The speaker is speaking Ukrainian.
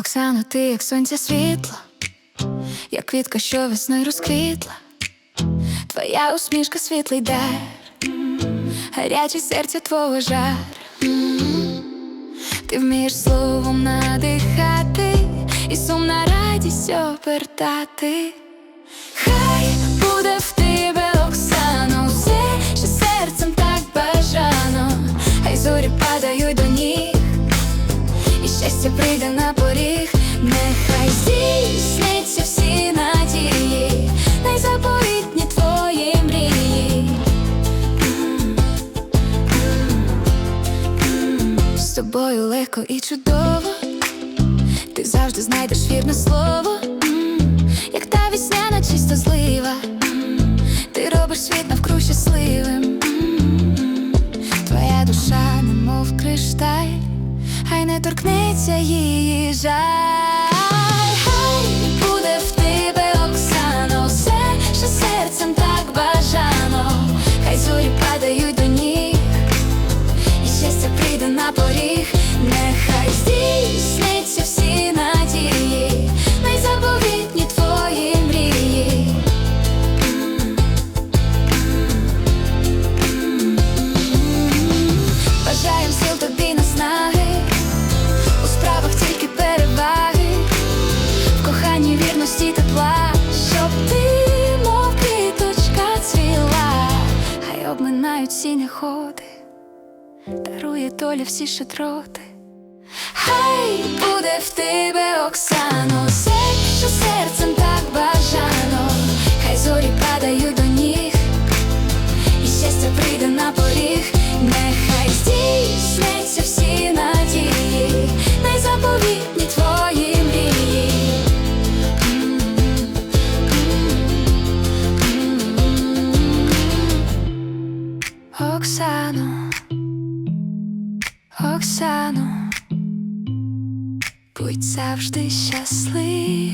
Оксано, ти як сонця світло, як квітка, що весною розквітла, твоя усмішка світлий дар, гаряче серця твого жар. Ти вмієш словом надихати і сум на радість обертати. Хай буде в тебе, Оксано, все, що серцем так бажано, хай зорі падають до ніг, щастя прийде на поріг, нехай здійсняться всі надії, найзаповітні твої мрії. З тобою легко і чудово, ти завжди знайдеш вірне слово, як та весняна чиста злива, хай не торкнеться її жаль. Хай буде в тебе, Оксано, все, що серцем так бажано, хай зорі падають до ніг і щастя прийде на поріг, нехай здійсняться вірності тепла, щоб ти, мов квіточка цвіла, хай обминають всі неходи дарує доля всі шатроти. Хай буде в тебе, Оксано, все, що серцем так бажано, хай зорі падають до Оксано, Оксану, будь завжди щаслива.